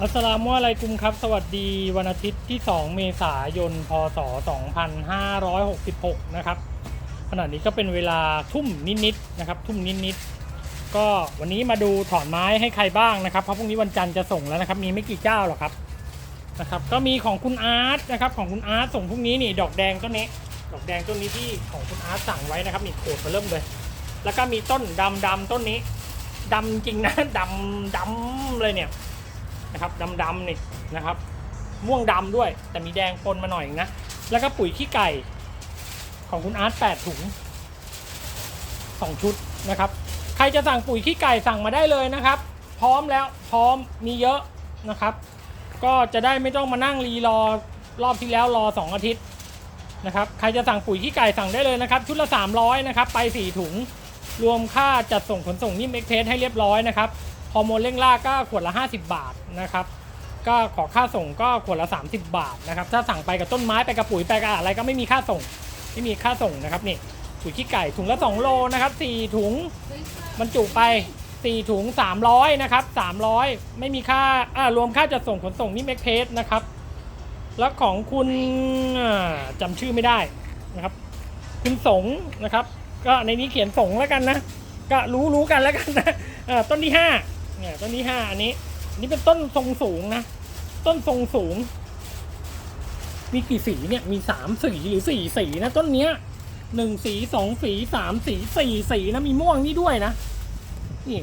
อัสสลามุอะลัยกุมครับ สวัสดีวันอาทิตย์ที่ 2 เมษายน พศ 2566 นะครับ ขณะนี้ก็เป็นเวลาทุ่มนิดๆนะครับ ทุ่มนิดๆ ก็วันนี้มาดูถอนไม้ให้ใครบ้างนะครับ เพราะพรุ่งนี้วันจันทร์จะส่งแล้วนะครับ มีไม่กี่เจ้าหรอกครับ นะครับ ก็มีของคุณอาร์ตนะครับ ของคุณอาร์ตส่งพรุ่งนี้นี่ ดอกแดงต้นนี้ ดอกแดงต้นนี้ที่ของคุณอาร์ตสั่งไว้นะครับ นี่โขดมาเริ่มเลย แล้วก็มีต้นดำดำๆต้นนี้ดำจริงนะดำดำเลยเนี่ย นะครับดำๆนี่นะครับ ม่วงดำด้วย แต่มีแดงปนมาหน่อยนะ แล้วก็ปุ๋ยขี้ไก่ของคุณอาร์ต8ถุง2ชุดนะครับ ใครจะสั่งปุ๋ยขี้ไก่สั่งมาได้เลยนะครับ พร้อมแล้วพร้อมมีเยอะนะครับ ก็จะได้ไม่ต้องมานั่งรีรอรอบที่แล้วรอ 2 อาทิตย์นะครับใครจะสั่งปุ๋ยขี้ไก่สั่งได้เลยนะครับ ชุดละ 300 นะครับ ไป 4 ถุง รวมค่าจัดส่งขนส่งนิ่มเอ็กเพสให้เรียบร้อยนะครับ ฮอร์โมนเร่งล่าก็ขวดละ 50 บาทนะครับ ก็ขอค่าส่งก็ขวดละ 30 บาทนะครับ ถ้าสั่งไปกับต้นไม้ไปกับปุ๋ยไปกับอะไรก็ไม่มีค่าส่ง ไม่มีค่าส่งนะครับนี่ปุ๋ยขี้ไก่ถุงละ 2 โลนะครับ4ถุงบรรจุไป 4 ถุง 300นะครับ300 ไม่มีค่าอ่ารวมค่าจัดส่งขนส่งนี่เมกเพสนะครับ แล้วของคุณอ่าจำชื่อไม่ได้นะครับ คุณสงนะครับ ก็ในนี้เขียนสงแล้วกันนะ ก็รู้รู้กันแล้วกันนะต้นที่ห้า เนี่ยต้นที่ห้าอันนี้อันนี้เป็นต้นทรงสูงนะ ต้นทรงสูง มีกี่สีเนี่ย มีสามสีหรือสี่สีนะต้นเนี้ยหนึ่งสีสองสีสามสีสี่สีนะมีม่วงนี่ด้วยนะ นี่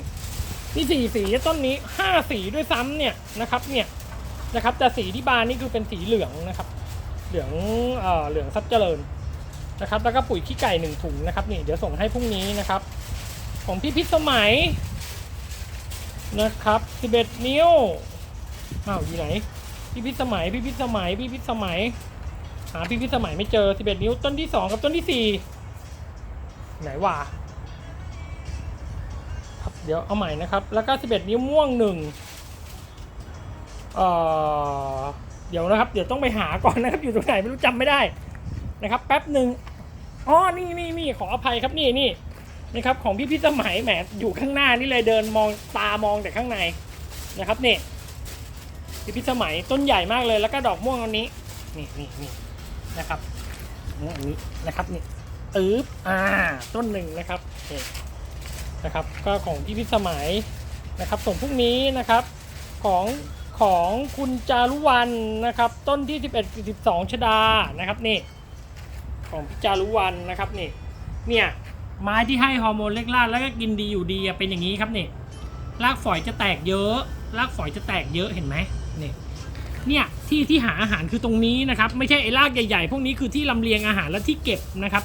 นี่สี่สีต้นนี้ห้าสีด้วยซ้ำเนี่ยนะครับ เนี่ยนะครับแต่สีที่บานนี่คือเป็นสีเหลืองนะครับ เหลืองเอ่อเหลืองซับเจริญนะครับ แล้วก็ปุ๋ยขี้ไก่หนึ่งถุงนะครับนี่เดี๋ยวส่งให้พรุ่งนี้นะครับ ของพี่พิษสมัย นะครับ 11 นิ้วอ้าวอยู่ไหน พี่พิษสมัย พี่พิษสมัย พี่พิษสมัย หาพี่พิษสมัยไม่เจอ 11 นิ้วต้นที่ 2 กับต้นที่ 4 ไหนวะครับเดี๋ยวเอาใหม่นะครับ แล้วก็ 11 นิ้วม่วงหนึ่งเอ่อเดี๋ยวนะครับ เดี๋ยวต้องไปหาก่อนนะครับ อยู่ตรงไหนไม่รู้จำไม่ได้นะครับ แป๊บหนึ่งอ๋อ นี่นี่นี่ขออภัยครับ นี่นี่ นะครับของพี่พิสมัยแหมอยู่ข้างหน้านี่เลยเดินมองตามองแต่ข้างในนะครับนี่พี่พิสมัยต้นใหญ่มากเลยแล้วก็ดอกม่วงอันนี้นี่นี่นี่นะครับนี่อันนี้นะครับนี่อึ๊บอ่าต้นหนึ่งนะครับนี่นะครับก็ของพี่พิสมัยนะครับ ส่งพรุ่งนี้นะครับของของคุณจารุวรรณนะครับ ต้นที่ 11 12ชดานะครับนี่ของพี่จารุวรรณนะครับนี่เนี่ย ไม้ที่ให้ฮอร์โมนเล็กล่าแล้วก็กินดีอยู่ดีเป็นอย่างนี้ครับเนี่ยรากฝอยจะแตกเยอะรากฝอยจะแตกเยอะเห็นไหมนี่เนี่ยที่ที่หาอาหารคือตรงนี้นะครับ ไม่ใช่ไอ้รากใหญ่ๆ พวกนี้คือที่ลำเลียงอาหารและที่เก็บนะครับ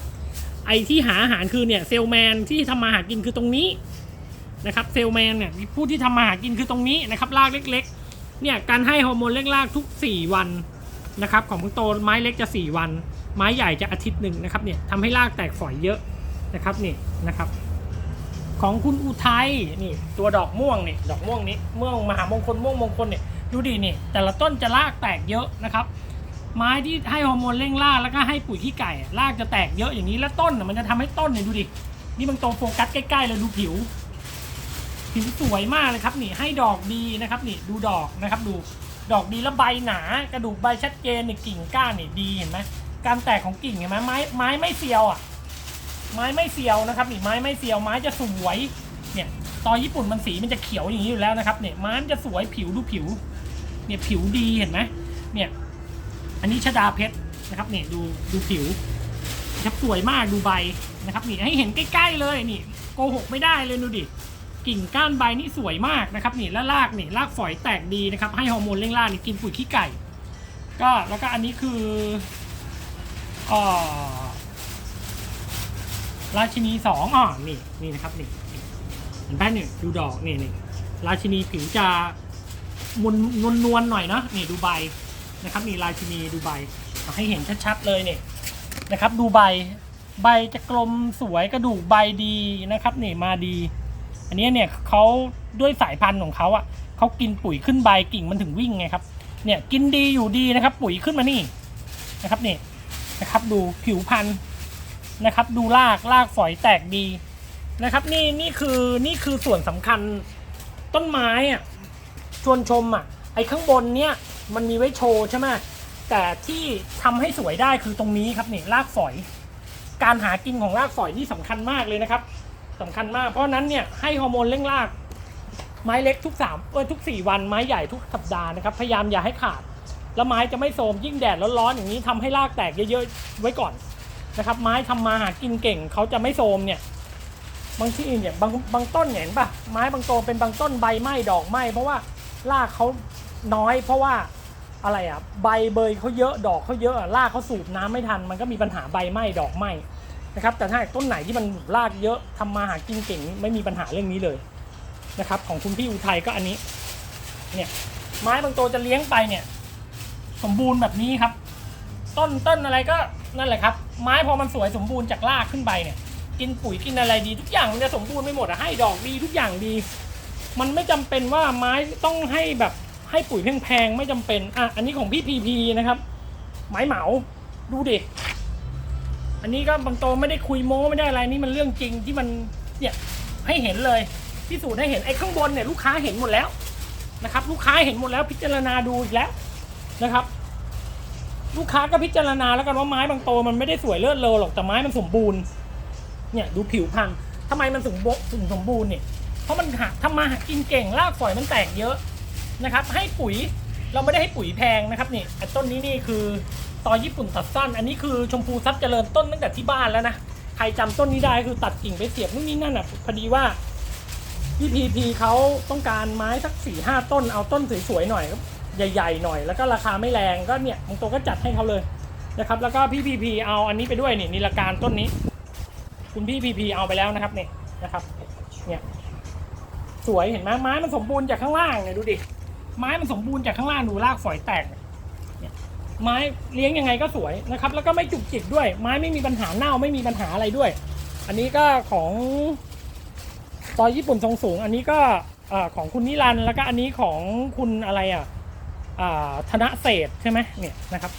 ไอ้ที่หาอาหารคือเนี่ยเซลแมนที่ทำมาหากินคือตรงนี้นะครับเซลแมนเนี่ยผู้ที่ทำมาหากินคือตรงนี้นะครับรากเล็ก ๆ เนี่ยการให้ฮอร์โมนเล็กล่าทุก 4 วันนะครับของมึงโตไม้เล็กจะ 4 วัน ไม้ใหญ่จะอาทิตย์หนึ่งนะครับเนี่ยทำให้รากแตกฝอยเยอะ นะครับนี่นะครับ ของคุณอุทัยนี่ ตัวดอกม่วงนี่ดอกม่วงนี้ม่วงมหามงคลม่วงมงคลเนี่ยดูดินี่ แต่ละต้นจะรากแตกเยอะนะครับ ไม้ที่ให้ฮอร์โมนเร่งรากแล้วก็ให้ปุ๋ยขี้ไก่รากจะแตกเยอะอย่างนี้แล้วต้นมันจะทำให้ต้นเนี่ยดูดินี่มันโตโฟกัสใกล้ๆเลยดูผิว ผิวสวยมากเลยครับนี่ให้ดอกดีนะครับนี่ดูดอกนะครับดูดอกดีแล้วใบหนากระดูกใบชัดเจนนี่กิ่งก้านนี่ดีเห็นไหมการแตกของกิ่งเห็นไหมไม้ไม้ไม่เซียวอะ ไม้ไม่เซียวนะครับนี่ไม้ไม่เซียวไม้จะสวยเนี่ยตอญี่ปุ่นมันสีมันจะเขียวอย่างนี้อยู่แล้วนะครับเนี่ยไม้มันจะสวยผิวดูผิวเนี่ยผิวดีเห็นไหมเนี่ยอันนี้ชดาเพชรนะครับเนี่ยดูดูผิวนะครับสวยมากดูใบนะครับนี่ให้เห็นใกล้ๆเลยนี่โกหกไม่ได้เลยดูดิกิ่งก้านใบนี่สวยมากนะครับนี่แล้วรากนี่รากฝอยแตกดีนะครับให้ฮอร์โมนเร่งรากนี่กินปุ๋ยขี้ไก่ ก็แล้วก็อันนี้คืออ่อ ราชินีสองอ่อนี่นี่นะครับนี่เห็นไหมนี่ดูดอกนี่นี่ราชินีผิวจะมนนวลนวลหน่อยเนาะนี่ดูใบนะครับนี่ราชินีดูใบเอาให้เห็นชัดๆเลยเนี่ยนะครับดูใบใบจะกลมสวยกระดูกใบดีนะครับนี่มาดี อันนี้เนี่ยเขาด้วยสายพันธุ์ของเขาอะเขากินปุ๋ยขึ้นใบกิ่งมันถึงวิ่งไงครับเนี่ยกินดีอยู่ดีนะครับ ปุ๋ยขึ้นมานี่นะครับนี่นะครับ ดูผิวพันธุ์ นะครับ ดูรากรากฝอยแตกดีนะครับ นี่นี่คือนี่คือส่วนสำคัญต้นไม้อะชวนชมอะไอ้ข้างบนเนี่ยมันมีไว้โชว์ใช่ไหมแต่ที่ทำให้สวยได้คือตรงนี้ครับนี่รากฝอย การหากินของรากฝอยนี่สำคัญมากเลยนะครับสำคัญมากเพราะนั้นเนี่ยให้ฮอร์โมนเร่งราก ไม้เล็กทุกสามเออทุกสี่วันไม้ใหญ่ทุกสัปดาห์นะครับ พยายามอย่าให้ขาด แล้วไม้จะไม่โทมยิ่งแดดร้อนๆอย่างนี้ทำให้รากแตกเยอะๆไว้ก่อน นะครับ ไม้ทำมาหากินเก่งเขาจะไม่โทมเนี่ย บางที่เนี่ยบางบางต้นเห็นปะไม้บางโตวเป็นบางต้นใบไหม้ดอกไหม้เพราะว่ารากเขาน้อยเพราะว่าอะไรอะใบเบยเขาเยอะดอกเขาเยอะอะรากเขาสูบน้ำไม่ทัน มันก็มีปัญหาใบไหม้ดอกไหม้นะครับ แต่ถ้าต้นไหนที่มันรากเยอะทำมาหากินเก่ง ไม่มีปัญหาเรื่องนี้เลยนะครับ ของคุณพี่อุทัยก็อันนี้ เนี่ยไม้บางตัวจะเลี้ยงไปเนี่ย สมบูรณ์แบบนี้ครับ ต้นต้นอะไรก็นั่นแหละครับ ไม้พอมันสวยสมบูรณ์จากรากขึ้นไปเนี่ย กินปุ๋ยกินอะไรดีทุกอย่างมันจะสมบูรณ์ไปหมดอะให้ดอกดีทุกอย่างดี มันไม่จำเป็นว่าไม้ต้องให้แบบให้ปุ๋ยแพงๆไม่จำเป็นอะอันนี้ของพี่พีพีนะครับ ไม้เหมาดูดิอันนี้ก็บางโตวไม่ได้คุยโม้ไม่ได้อะไรนี่มันเรื่องจริงที่มันเนี่ยให้เห็นเลยพิสูจน์ให้เห็นไอ้ข้างบนเนี่ยลูกค้าเห็นหมดแล้วนะครับ ลูกค้าเห็นหมดแล้วพิจารณาดูอีกแล้วนะครับ ลูกค้าก็พิจารณาแล้วกันว่าไม้บางโตวมันไม่ได้สวยเลิศเลอหรอกแต่ไม้มันสมบูรณ์ เนี่ยดูผิวพันธุ์ทำไมมันถึงโบถึงสมบูรณ์เนี่ยเพราะมันหาทำมาหากินเก่งรากฝอยมันแตกเยอะนะครับ ให้ปุ๋ยเราไม่ได้ให้ปุ๋ยแพงนะครับนี่ต้นนี้นี่คือตอญี่ปุ่นตัดสั้น อันนี้คือชมพูซับเจริญต้นตั้งแต่ที่บ้านแล้วนะใครจำต้นนี้ได้คือตัดกิ่งไปเสียบนู่นนี่นั่นอะพอดีว่าพี่พีพีเขาต้องการไม้สักสี่ห้าต้นเอาต้นสวยๆหน่อยครับ ใหญ่ๆหน่อย แล้วก็ราคาไม่แรงก็เนี่ยบางตัวก็จัดให้เขาเลยนะครับ แล้วก็พี่พีพีเอาอันนี้ไปด้วยนี่นิลการต้นนี้ คุณพี่พีพีเอาไปแล้วนะครับเนี่ยนะครับ เนี่ยสวยเห็นไหมไม้มันสมบูรณ์จากข้างล่างเนี่ยดูดิไม้มันสมบูรณ์จากข้างล่างดูรากฝอยแตกเนี่ยไม้เลี้ยงยังไงก็สวยนะครับ แล้วก็ไม่จุกจิกด้วย ไม้ไม่มีปัญหาเน่าไม่มีปัญหาอะไรด้วย อันนี้ก็ของตอยญี่ปุ่นทรงสูง อันนี้ก็อของคุณนิรันต์แล้วก็อันนี้ของคุณอะไรอะอ่า ธนเศษใช่ไหมเนี่ยนะครับ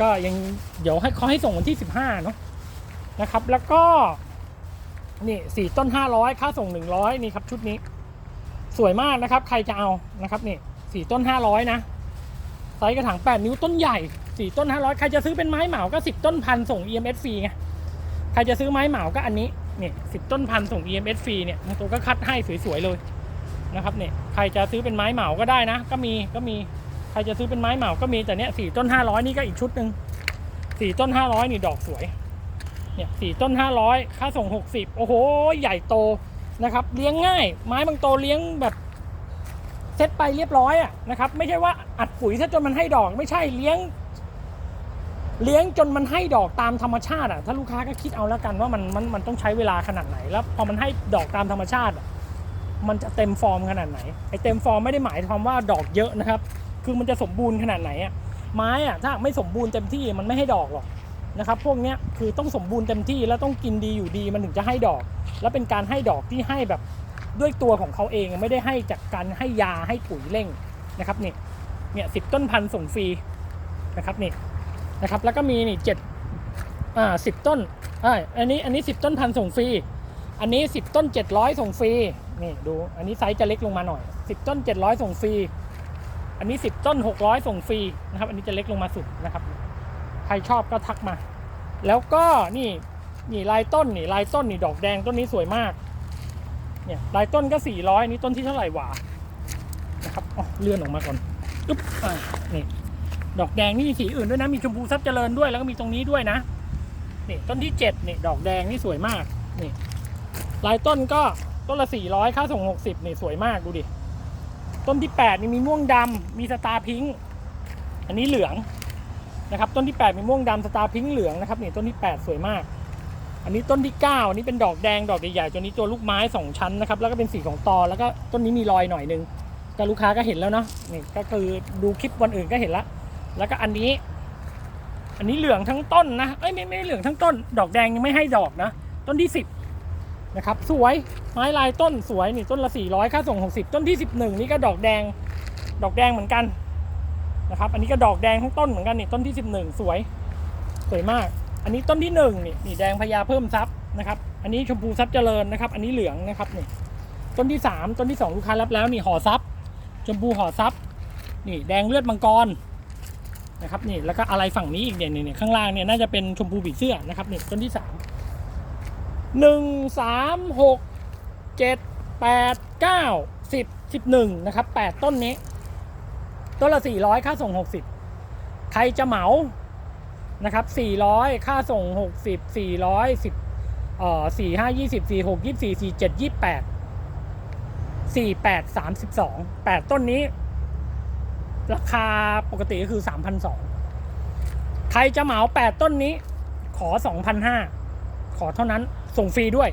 ก็ยังเดี๋ยวให้เขาให้ส่งวันที่สิบห้าเนาะนะครับ แล้วก็นี่สี่ต้นห้าร้อยค่าส่งหนึ่งร้อยนี่ครับชุดนี้ สวยมากนะครับ ใครจะเอานะครับนี่สี่ต้นห้าร้อยนะไซส์กระถางแปดนิ้วต้นใหญ่สี่ต้นห้าร้อยใครจะซื้อเป็นไม้เหมาก็สิบต้นพันส่ง EMS ฟรีไงใครจะซื้อไม้เหมาก็อันนี้นี่สิบต้นพันส่ง EMS ฟรีเนี่ยตัวก็คัดให้สวยๆเลยนะครับเนี่ยใครจะซื้อเป็นไม้เหมาก็ได้นะ ก็มีก็มี รจะซื้อเป็นไม้เหมาก็มีแต่เนี้ยสี่ต้นห้าร้อยนี่ก็อีกชุดหนึ่งสี่ต้นห้าร้อยนี่ดอกสวย เนี่ยสี่ต้นห้าร้อยค่าส่งหกสิบโอ้โห ใหญ่โตนะครับ เลี้ยงง่าย ไม้บางโตเลี้ยงแบบเซตไปเรียบร้อยอะนะครับ ไม่ใช่ว่าอัดปุ๋ยซะจนมันให้ดอกไม่ใช่เลี้ยง เลี้ยงจนมันให้ดอกตามธรรมชาติอะถ้าลูกค้าก็คิดเอาแล้วกันว่ามันมันมันต้องใช้เวลาขนาดไหน แล้วพอมันให้ดอกตามธรรมชาติอะมันจะเต็มฟอร์มขนาดไหนไอเต็มฟอร์มไม่ได้หมายความว่าดอกเยอะนะครับ คือมันจะสมบูรณ์ขนาดไหนอะไม้อะถ้าไม่สมบูรณ์เต็มที่มันไม่ให้ดอกหรอกนะครับพวกเนี้ยคือต้องสมบูรณ์เต็มที่แล้วต้องกินดีอยู่ดีมันถึงจะให้ดอก แล้วเป็นการให้ดอกที่ให้แบบด้วยตัวของเขาเองไม่ได้ให้จากการให้ยาให้ปุ๋ยเร่งนะครับนี่เนี่ยสิบต้นพันธุ์ส่งฟรีนะครับนี่นะครับแล้วก็มีนี่เจ็ดอ่าสิบต้นอ่าอันนี้อันนี้สิบต้นพันธุ์ส่งฟรีอันนี้สิบต้นเจ็ดร้อยส่งฟรีนี่ดูอันนี้ไซส์จะเล็กลงมาหน่อยสิบต้นเจ็ดร้อยส่งฟรี อันนี้สิบต้นหกร้อยส่งฟรีนะครับ อันนี้จะเล็กลงมาสุดนะครับ ใครชอบก็ทักมา แล้วก็นี่นี่ลายต้นนี่ลายต้นนี่ดอกแดงต้นนี้สวยมาก เนี่ยลายต้นก็สี่ร้อยนี่ต้นที่เท่าไหร่หวานะครับอ๋อเลื่อนออกมาก่อนอุ๊บอ่านี่ดอกแดงนี่มีสีอื่นด้วยนะมีชมพูซับเจริญด้วยแล้วก็มีตรงนี้ด้วยนะนี่ต้นที่เจ็ดนี่ดอกแดงนี่สวยมากนี่ลายต้นก็ต้นละสี่ร้อยค่าส่งหกสิบนี่สวยมากดูดิ ต้นที่แปดนี่มีม่วงดำมีสตาร์พิงค์อันนี้เหลืองนะครับ ต้นที่ 8 มีม่วงดำสตาร์พิงค์เหลืองนะครับนี่ต้นที่ 8 สวยมาก อันนี้ต้นที่ 9 อันนี้เป็นดอกแดงดอกใหญ่ๆตัวนี้ตัวลูกไม้2ชั้นนะครับแล้วก็เป็นสีของตอแล้วก็ต้นนี้มีรอยหน่อยนึงก็ลูกค้าก็เห็นแล้วเนาะนี่ก็คือดูคลิปวันอื่นก็เห็นละ แล้วก็อันนี้ อันนี้เหลืองทั้งต้นนะเอ้ยไม่ไม่เหลืองทั้งต้น ดอกแดงยังไม่ให้ดอกนะ ต้นที่10 นะครับสวยไม้ลายต้นสวยนี่ต้นละ 400 ค่าส่ง 60 ต้นที่ 11 นี่ก็ดอกแดงดอกแดงเหมือนกันนะครับอันนี้ก็ดอกแดงทั้งต้นเหมือนกันนี่ต้นที่ 11 สวยสวยมาก อันนี้ต้นที่1นี่นี่แดงพญาเพิ่มซับนะครับอันนี้ชมพูซับเจริญนะครับ อันนี้เหลืองนะครับนี่ต้นที่ 3 ต้นที่ 2 ลูกค้ารับแล้วนี่ห่อซับชมพูห่อซับนี่แดงเลือดมังกรนะครับนี่แล้วก็อะไรฝั่งนี้อีกเนี่ยนี่ข้างล่างเนี่ยน่าจะเป็นชมพูผีเสื้อนะครับนี่ต้นที่สาม หนึ่งสามหกเจ็ดแปดเก้าสิบสิบหนึ่งนะครับแปดต้นนี้ ต้นละสี่ร้อยค่าส่งหกสิบใครจะเหมานะครับสี่ร้อยค่าส่งหกสิบสี่ร้อยสิบเอ่อสี่ห้ายี่สิบสี่หกยี่สี่สี่เจ็ดยี่แปดสี่แปดสามสิบสองแปดต้นนี้ ราคาปกติก็คือ3,200ใครจะเหมา8ต้นนี้ ขอ2,500ขอเท่านั้น ส่งฟรีด้วย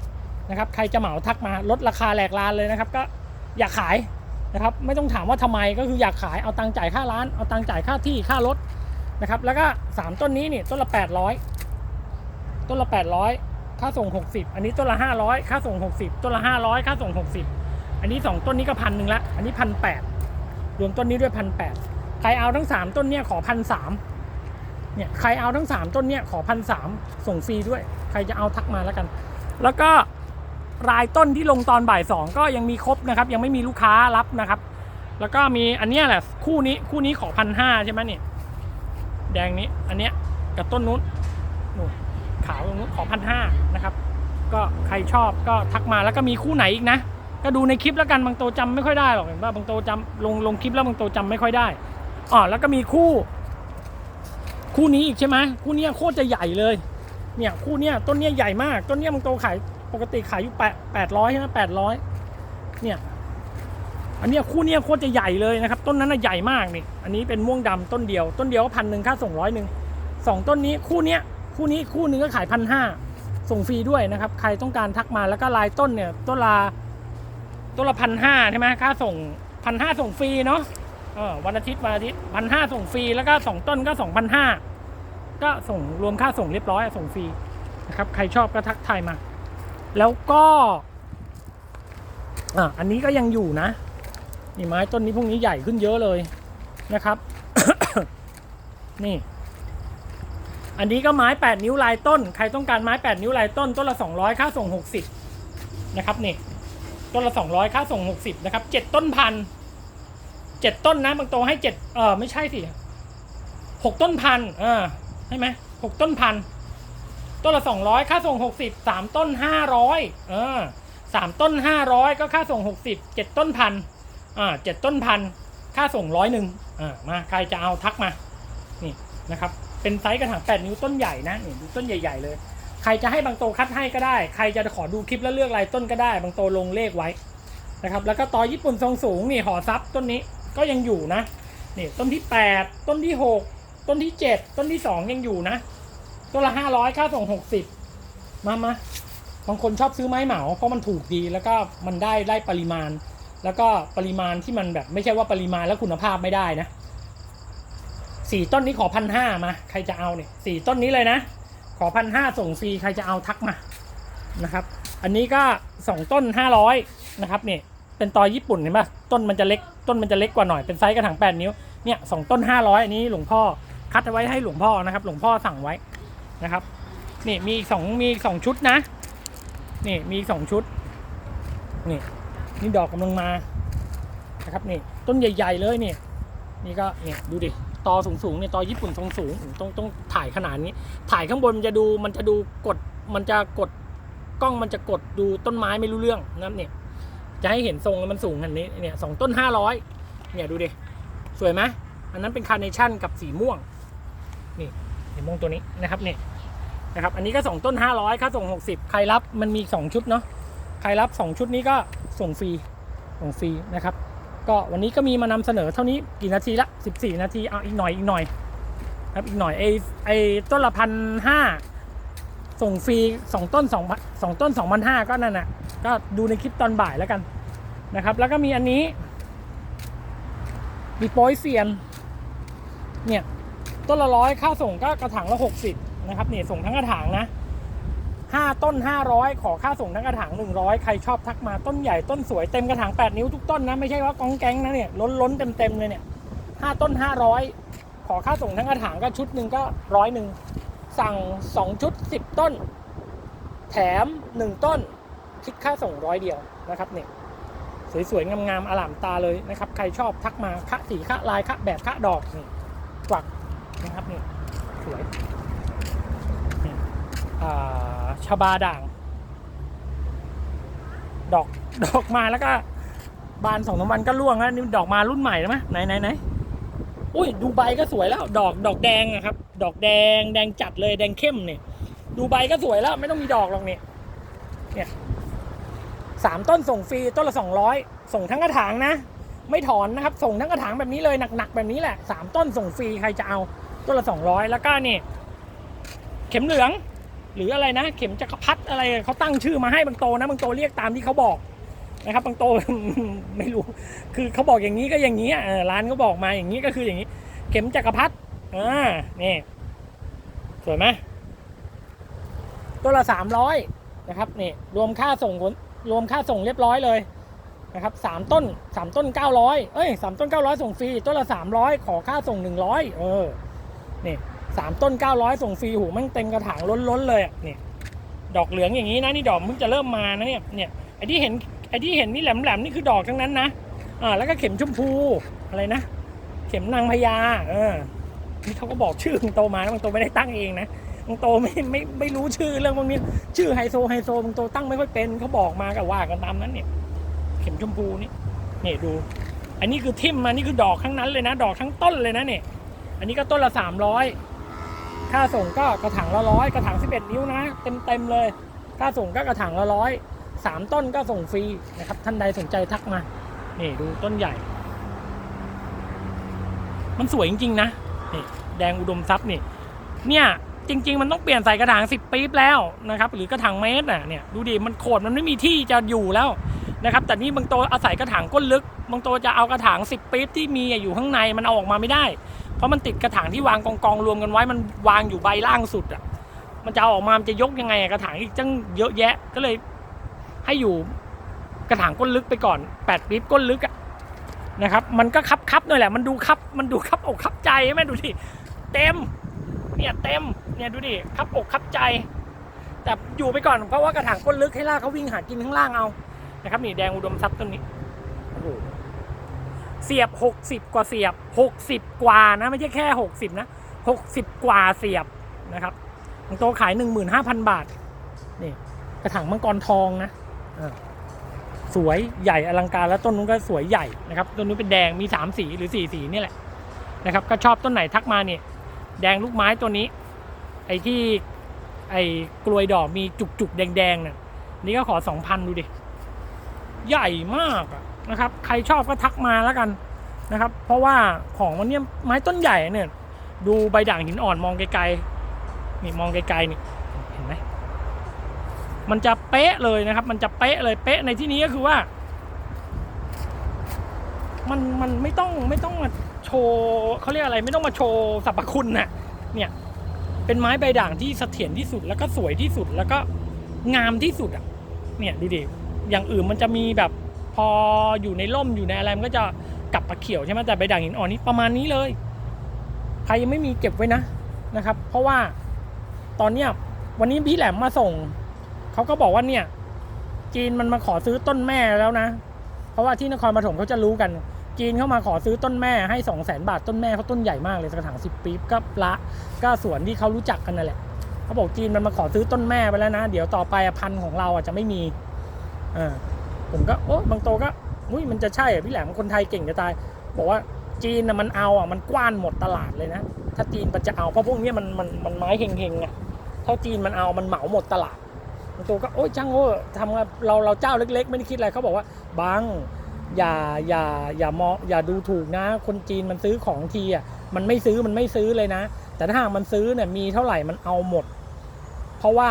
นะครับ ใครจะเหมาทักมาลดราคาแหลกลานเลยนะครับ ก็อยากขายนะครับ ไม่ต้องถามว่าทำไมก็คืออยากขายเอาตังค์จ่ายค่าร้าน เอาตังค์จ่ายค่าที่ค่ารถนะครับ แล้วก็ 3 ต้นนี้นี่ต้นละ 800 ต้นละ 800 ค่าส่ง 60 อันนี้ต้นละ 500 ค่าส่ง 60 ต้นละ 500 ค่าส่ง 60 อันนี้ 2 ต้นนี้ก็พันหนึ่งละ อันนี้พันแปดรวมต้นนี้ด้วยพันแปดใครเอาทั้งสามต้นเนี่ยขอพันสามเนี่ยใครเอาทั้งสามต้นเนี่ยขอพันสามส่งฟรีด้วย ใครจะเอาทักมาแล้วกัน แล้วก็รายต้นที่ลงตอนบ่ายสองก็ยังมีครบนะครับ ยังไม่มีลูกค้ารับนะครับ แล้วก็มีอันเนี้ยแหละคู่นี้คู่นี้ขอพันห้าใช่ไหมเนี่ยแดงนี้อันเนี้ยกับต้นนู้นนู่นขาวตรงนู้นขอพันห้านะครับ ก็ใครชอบก็ทักมาแล้วก็มีคู่ไหนอีกนะ ก็ดูในคลิปแล้วกันบางโตจำไม่ค่อยได้หรอกเห็นป่ะบางโตจำลงลงคลิปแล้วบางโตจำไม่ค่อยได้อ๋อแล้วก็มีคู่ คู่นี้อีกใช่ไหมคู่นี้โคตรจะใหญ่เลย เนี่ยคู่เนี้ยต้นเนี้ยใหญ่มาก ต้นเนี้ยบางโตขายปกติขายอยู่แปดแปดร้อยใช่ไหมแปดร้อยเนี่ย อันเนี้ยคู่เนี้ยโคตรจะใหญ่เลยนะครับ ต้นนั้นน่ะใหญ่มากนี่อันนี้เป็นม่วงดำต้นเดียว ต้นเดียวก็พันหนึ่งค่าส่งร้อยหนึ่งสองต้นนี้คู่เนี้ยคู่นี้คู่หนึ่งก็ขายพันห้าส่งฟรีด้วยนะครับ ใครต้องการทักมาแล้วก็ลายต้นเนี่ย ต้นละต้นละพันห้าใช่ไหมค่าส่งพันห้าส่งฟรีเนาะวันอาทิตย์วันอาทิตย์พันห้าส่งฟรีแล้วก็สองต้นก็สองพันห้า ก็ส่งรวมค่าส่งเรียบร้อยส่งฟรีนะครับ ใครชอบก็ทักทายมา แล้วก็อะอันนี้ก็ยังอยู่นะนี่ไม้ต้นนี้พวกนี้ใหญ่ขึ้นเยอะเลยนะครับ นี่ อันนี้ก็ไม้ 8 นิ้วลายต้น ใครต้องการไม้ 8 นิ้วลายต้น ต้นละ 200 ค่าส่ง 60 นะครับนี่ ต้นละ 200 ค่าส่ง 60 นะครับ 7 ต้นพันเจ็ดต้นนะบางโตให้เจ็ดเออไม่ใช่สิหกต้นพันเออใช่ไหมหกต้นพัน ต้นละ200ค่าส่ง60 3ต้น500เออสามต้น500ก็ค่าส่ง60 7ต้นพันอ่าเจ็ดต้นพันค่าส่งร้อยหนึ่งอ่ามาใครจะเอาทักมา นี่นะครับ เป็นไซส์กระถาง8นิ้วต้นใหญ่นะนี่ดูต้นใหญ่ ๆ เลย ใครจะให้บางโตคัดให้ก็ได้ ใครจะขอดูคลิปแล้วเลือกลายต้นก็ได้ บางโตลงเลขไว้นะครับ แล้วก็ตอญี่ปุ่นทรงสูงนี่ห่อซับต้นนี้ก็ยังอยู่นะนี่ต้นที่8ต้นที่6 ต้นที่7ต้นที่2ยังอยู่นะต้นละ500ค่าส่ง60มามาบางคนชอบซื้อไม้เหมา เพราะมันถูกดีแล้วก็มันได้ได้ปริมาณ แล้วก็ปริมาณที่มันแบบไม่ใช่ว่าปริมาณแล้วคุณภาพไม่ได้นะสี่ต้นนี้ขอพันห้ามา ใครจะเอาเนี่ยสี่ต้นนี้เลยนะ ขอพันห้าส่งฟรีใครจะเอาทักมานะครับ อันนี้ก็สองต้นห้าร้อยนะครับเนี่ยเป็นตอญี่ปุ่นเห็นปะต้นมันจะเล็กต้นมันจะเล็กกว่าหน่อยเป็นไซส์กระถางแปดนิ้วเนี่ยสองต้นห้าร้อยอันนี้หลวงพ่อ คัดเอาไว้ให้หลวงพ่อนะครับ หลวงพ่อสั่งไว้นะครับ นี่มีสองมีสองชุดนะ นี่มีสองชุด นี่นี่ดอกกำลังมานะครับนี่ต้นใหญ่ ๆ เลยนี่นี่ก็เนี่ยดูดิตอสูงๆเนี่ยตอญี่ปุ่นทรงสูงต้องต้องถ่ายขนาดนี้ ถ่ายข้างบนมันจะดูมันจะดูกดมันจะกดกล้องมันจะกดดูต้นไม้ไม่รู้เรื่องนะเนี่ยจะให้เห็นทรงมันสูงขนาดนี้เนี่ยสองต้นห้าร้อยเนี่ยดูดิสวยไหมอันนั้นเป็นคาร์เนชั่นกับสีม่วง นี่สีม่วงตัวนี้นะครับเนี่ยนะครับอันนี้ก็สองต้นห้าร้อยค่าส่งหกสิบใครรับมันมีสองชุดเนาะใครรับสองชุดนี้ก็ส่งฟรีส่งฟรีนะครับก็วันนี้ก็มีมานำเสนอเท่านี้กี่นาทีละสิบสี่นาทีเอาอีกหน่อยอีกหน่อยครับอีกหน่อยไอไอต้นละพันห้าส่งฟรีสองต้นสองสองต้นสองพันห้าก็นั่นน่ะก็ดูในคลิปตอนบ่ายแล้วกันนะครับ แล้วก็มีอันนี้ มีโป้ยเซียนเนี่ย ต้นละร้อยค่าส่งก็กระถางละหกสิบนะครับเนี่ยส่งทั้งกระถางนะห้าต้นห้าร้อยขอค่าส่งทั้งกระถางหนึ่งร้อยใครชอบทักมาต้นใหญ่ต้นสวยเต็มกระถางแปดนิ้วทุกต้นนะ ไม่ใช่ว่ากองแก๊งนะเนี่ยล้นล้นเต็มเต็มๆเลยเนี่ยห้าต้นห้าร้อยขอค่าส่งทั้งกระถางก็ชุดหนึ่งก็ร้อยหนึ่งสั่งสองชุดสิบต้น แถมหนึ่งต้น คิดค่าส่งร้อยเดียวนะครับเนี่ยสวยๆงามๆอลามตาเลยนะครับ ใครชอบทักมาคะสีคะลายคะแบบคะดอกนี่ นะครับนี่สวยชบาด่าง ดอกดอกมาแล้วก็ บานสองสามวันก็ร่วงแล้วนี่ดอกมารุ่นใหม่แล้วไหมไหนไหนไหนอุ้ยดูใบก็สวยแล้ว ดอกดอกแดงอะครับ ดอกแดงแดงจัดเลยแดงเข้มเนี่ยดูใบก็สวยแล้วไม่ต้องมีดอกหรอกเนี่ยเนี่ยสามต้นส่งฟรีต้นละสองร้อยส่งทั้งกระถางนะ ไม่ถอนนะครับ ส่งทั้งกระถางแบบนี้เลยหนักๆแบบนี้แหละสามต้นส่งฟรีใครจะเอา ต้นละสองร้อยแล้วก็นี่ เข็มเหลือง หรืออะไรนะ เข็มจักรพรรดิอะไรเขาตั้งชื่อมาให้บางโตนะบางโตเรียกตามที่เขาบอกนะครับบางโตไม่รู้ คือเขาบอกอย่างนี้ก็อย่างนี้อะร้านเขาบอกมาอย่างนี้ก็คืออย่างนี้ เข็มจักรพรรดิอ่านี่สวยไหมตัวละสามร้อยนะครับนี่รวมค่าส่งรวมค่าส่งเรียบร้อยเลยนะครับสามต้นสามต้นเก้าร้อยเอ้ยสามต้นเก้าร้อยส่งฟรีต้นละสามร้อยขอค่าส่งหนึ่งร้อยเออ นี่สามต้นเก้าร้อยส่งฟรีหูแมันเต็มกระถางล้นๆเลยอะนี่ดอกเหลืองอย่างนี้นะนี่ดอกเพิ่งจะเริ่มมานะเนี่ยเนี่ยไอ้ที่เห็นไอ้ที่เห็นนี่แหลมๆนี่คือดอกทั้งนั้นนะอ่าแล้วก็เข็มชมพูอะไรนะ เข็มนางพญาเออนี่เขาก็บอกชื่อมึงโตมานะมึงโตไม่ได้ตั้งเองนะมึงโตไม่ไม่ไม่รู้ชื่อเรื่องพวกนี้ชื่อไฮโซไฮโซมึงโตตั้งไม่ค่อยเป็นเขาบอกมากับว่ากันตามนั้นเนี่ย เข็มชมพูนี่เนี่ยดู อันนี้คือทิมมานี่คือดอกทั้งนั้นเลยนะ ดอกทั้งต้นเลยนะเนี่ย อันนี้ก็ต้นละสามร้อยค่าส่งก็กระถางละร้อยกระถางสิบเอ็ดนิ้วนะ เต็มเต็มเลย ค่าส่งก็กระถางละร้อยสามต้นก็ส่งฟรีนะครับ ท่านใดสนใจทักมา นี่ดูต้นใหญ่ มันสวยจริงๆนะนี่แดงอุดมทรัพย์นี่ เนี่ยจริง ๆ มันต้องเปลี่ยนใส่กระถางสิบปี๊บแล้วนะครับ หรือกระถางเมตรน่ะเนี่ยดูดิมันโขดมันไม่มีที่จะอยู่แล้วนะครับ แต่นี่บางโตอาศัยกระถางก้นลึก บางโตจะเอากระถางสิบปี๊บที่มีอยู่ข้างในมันเอาออกมาไม่ได้ ราะมันติดกระถางที่วางกองกองรวมกันไว้มันวางอยู่ใบล่างสุดอะมันจะเอาออกมามันจะยกยังไงกระถางอีกจังเยอะแยะก็เลยให้อยู่กระถางก้นลึกไปก่อนแปดปี๊บก้นลึกอะนะครับมันก็คับคับๆหน่อยแหละมันดูคับมันดูคับอกคับใจใช่ไหมดูดิเต็มเนี่ยเต็มเนี่ยดูดิคับอกคับใจ แต่อยู่ไปก่อนเพราะว่ากระถางก้นลึกให้ลากเขาวิ่งหากินข้างล่างเอานะครับนี่แดงอุดมทรัพย์ต้นนี้ เสียบหกสิบกว่าเสียบหกสิบกว่านะไม่ใช่แค่หกสิบนะหกสิบกว่าเสียบนะครับของโตขายหนึ่งหมื่นห้าพันบาทนี่กระถางมังกรทองนะสวยใหญ่อลังการแล้วต้นนู้นก็สวยใหญ่นะครับต้นนู้นเป็นแดงมีสามสีหรือสี่สีนี่แหละนะครับก็ชอบต้นไหนทักมาเนี่ยแดงลูกไม้ตัวนี้ ไอ้ที่ไอ้กลวยดอกมีจุกจุกๆแดงๆเนี่ยนี่ก็ขอสองพันดูดิ ใหญ่มากอะ นะครับ ใครชอบก็ทักมาแล้วกันนะครับ เพราะว่าของมันเนี่ยไม้ต้นใหญ่เนี่ย ดูใบด่างหินอ่อนมองไกลๆนี่มองไกลๆนี่เห็นไหมมันจะเป๊ะเลยนะครับ มันจะเป๊ะเลยเป๊ะในที่นี้ก็คือว่า มันมันไม่ต้องไม่ต้องมาโชว์เขาเรียกอะไรไม่ต้องมาโชว์สรรพคุณน่ะเนี่ยเป็นไม้ใบด่างที่เสถียรที่สุดแล้วก็สวยที่สุดแล้วก็งามที่สุดอะเนี่ยดูดิอย่างอื่นมันจะมีแบบ พออยู่ในร่มอยู่ในอะไรมันก็จะกลับปะเขียวใช่ไหมแต่ใบด่างหินอ่อนนี่ประมาณนี้เลย ใครยังไม่มีเก็บไว้นะนะครับ เพราะว่าตอนเนี้ยวันนี้พี่แหลมมาส่งเขาก็บอกว่าเนี่ย จีนมันมาขอซื้อต้นแม่แล้วนะ เพราะว่าที่นครปฐมเขาจะรู้กัน จีนเข้ามาขอซื้อต้นแม่ให้สองแสนบาทต้นแม่เขาต้นใหญ่มากเลยกระถางสิบปี๊บก็ละก็สวนที่เขารู้จักกันนั่นแหละเขาบอกจีนมันมาขอซื้อต้นแม่ไปแล้วนะ เดี๋ยวต่อไปพันธุ์ของเราอะจะไม่มีอ่า ผมก็โอ้บางโตก็อุ้ยมันจะใช่เหรอพี่แหลมคนไทยเก่งจะตาย บอกว่าจีนนะมันเอาอะมันกว้านหมดตลาดเลยนะ ถ้าจีนมันจะเอาเพราะพวกเนี้ยมันมันมันไม้เฮงๆไงถ้าจีนมันเอามันเหมาหมดตลาดบางตัวก็โอ้ยช่างโอ้ทำเราเราเจ้าเล็ก ๆ ไม่ได้คิดอะไรเขาบอกว่าบางอย่าอย่าอย่ามองอย่าดูถูกนะ คนจีนมันซื้อของทีอะมันไม่ซื้อมันไม่ซื้อเลยนะ แต่ถ้าหากมันซื้อเนี่ยมีเท่าไหร่มันเอาหมด เพราะว่า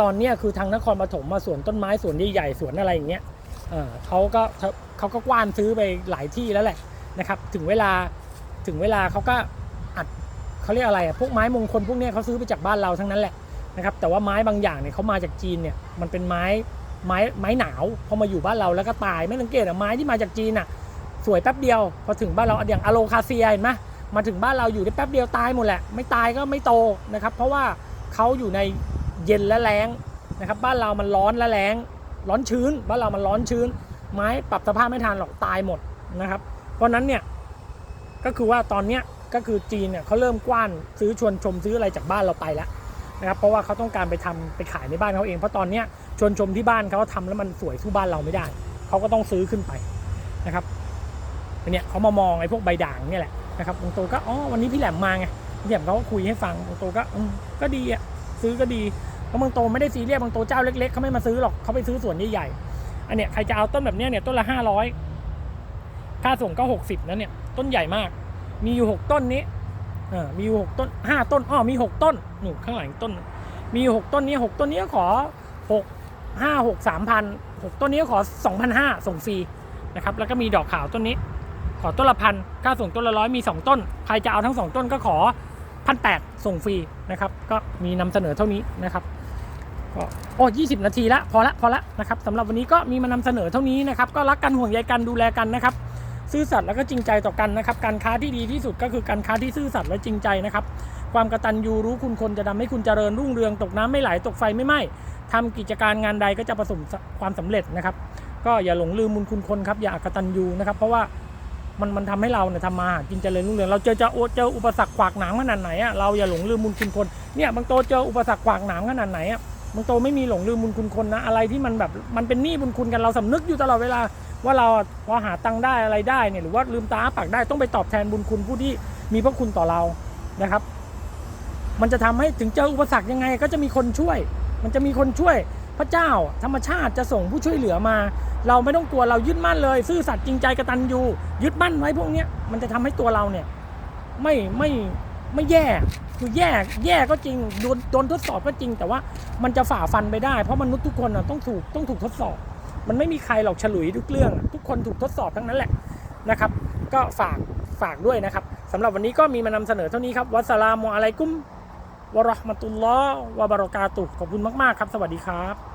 ตอนเนี้ยคือทางนครปฐมมาสวนต้นไม้สวนใหญ่ๆสวนอะไรอย่างเงี้ยเขาก็เขาก็กว้านซื้อไปหลายที่แล้วแหละนะครับ ถึงเวลาถึงเวลาเขาก็อัดเขาเรียกอะไรอะพวกไม้มงคลพวกเนี้ยเขาซื้อไปจากบ้านเราทั้งนั้นแหละนะครับแต่ว่าไม้บางอย่างเนี่ยเขามาจากจีนเนี่ยมันเป็นไม้ไม้ไม้หนาวพอมาอยู่บ้านเราแล้วก็ตายไม่สังเกตอะไม้ที่มาจากจีนอะสวยแป๊บเดียว พอถึงบ้านเราอย่างอะโลคาเซียเห็นไหมมาถึงบ้านเราอยู่ได้แป๊บเดียวตายหมดแหละ ไม่ตายก็ไม่โตนะครับ เพราะว่าเขาอยู่ใน เย็นและแล้งนะครับ บ้านเรามันร้อนและแล้งร้อนชื้น บ้านเรามันร้อนชื้น ไม้ปรับสภาพไม่ทันหรอกตายหมดนะครับ เพราะนั้นเนี่ยก็คือว่าตอนเนี้ยก็คือจีนเนี่ยเขาเริ่มกว้านซื้อชวนชมซื้ออะไรจากบ้านเราไปแล้วนะครับเพราะว่าเขาต้องการไปทำไปขายในบ้านเขาเอง เพราะตอนเนี้ยชวนชมที่บ้านเขาทำแล้วมันสวยสู้บ้านเราไม่ได้ เขาก็ต้องซื้อขึ้นไปนะครับเนี่ยเขามามองไอ้พวกใบด่างเนี่ยแหละนะครับบางตัวก็อ๋อวันนี้พี่แหลมมาไงพี่แหลมเขาก็คุยให้ฟังบางตัวก็อืมก็ดีอะซื้อก็ดี ราะบางตัวไม่ได้ซีเรียสบางตัวเจ้าเล็กๆเขาไม่มาซื้อหรอกเขาไปซื้อส่วนใหญ่ๆอันเนี้ยใครจะเอาต้นแบบเนี้ยเนี่ยต้นละห้าร้อยค่าส่งก็หกสิบนะเนี่ยต้นใหญ่มาก มีอยู่หกต้นนี้เออมีอยู่หกต้นห้าต้นอ้อมีหกต้นหนูข้างหลังต้น มีอยู่หกต้นนี้หกต้นนี้ขอหกห้าหกสามพันหกต้นนี้ขอสองพันห้าส่งฟรีนะครับแล้วก็มีดอกขาวต้นนี้ ขอต้นละพันค่าส่งต้นละร้อยมีสองต้น ใครจะเอาทั้งสองต้นก็ขอพันแปดส่งฟรีนะครับ ก็มีนำเสนอเท่านี้นะครับ ก็โอ้ยี่สิบนาทีละพอละพอละนะครับสำหรับวันนี้ก็มีมานำเสนอเท่านี้นะครับ ก็รักกันห่วงใยกันดูแลกันนะครับ ซื่อสัตย์แล้วก็จริงใจต่อกันนะครับ การค้าที่ดีที่สุดก็คือการค้าที่ซื่อสัตย์และจริงใจนะครับ ความกระตัญญูรู้คุณคนจะทำให้คุณเจริญรุ่งเรืองตกน้ำไม่ไหลตกไฟไม่ไหม้ทำกิจการงานใดก็จะประสบความสำเร็จนะครับ ก็อย่าหลงลืมบุญคุณคนครับอย่าอกตัญญูนะครับ เพราะว่ามันมันทำให้เราเนี่ยทำมาหากินเจริญรุ่งเรืองเราเจอจะโอเจออุปสรรคขวากหนามขนาดไหนอะเราอย่าหลงลืมบุญคุณคนเนี่ยบางโตเจออุปสรรคขวากหนามขนาดไหนอะ บางโตไม่มีหลงลืมบุญคุณคนนะ อะไรที่มันแบบมันเป็นหนี้บุญคุณกันเราสำนึกอยู่ตลอดเวลา ว่าเราพอหาตังค์ได้อะไรได้เนี่ยหรือว่าลืมตาปากได้ต้องไปตอบแทนบุญคุณผู้ที่มีพระคุณต่อเรานะครับ มันจะทำให้ถึงเจออุปสรรคยังไง ก็จะมีคนช่วย มันจะมีคนช่วยพระเจ้า ธรรมชาติจะส่งผู้ช่วยเหลือมา เราไม่ต้องกลัวเรายึดมั่นเลย ซื่อสัตย์จริงใจกระตัญญูยึดมั่นไว้พวกเนี้ยมันจะทำให้ตัวเราเนี่ยไม่ไม่ ไม่แย่คือแย่แย่ก็จริงโดนโดนทดสอบก็จริง แต่ว่ามันจะฝ่าฟันไปได้ เพราะมนุษย์ทุกคนน่ะต้องถูกต้องถูกทดสอบ มันไม่มีใครหรอกฉลุยทุกเรื่อง ทุกคนถูกทดสอบทั้งนั้นแหละนะครับ ก็ฝากฝากด้วยนะครับสำหรับวันนี้ก็มีมานำเสนอเท่านี้ครับวัสลามุอะลัยกุมวะราะห์มะตุลลอฮ์วะบะเราะกาตุขอบคุณมาก ๆ ครับ สวัสดีครับ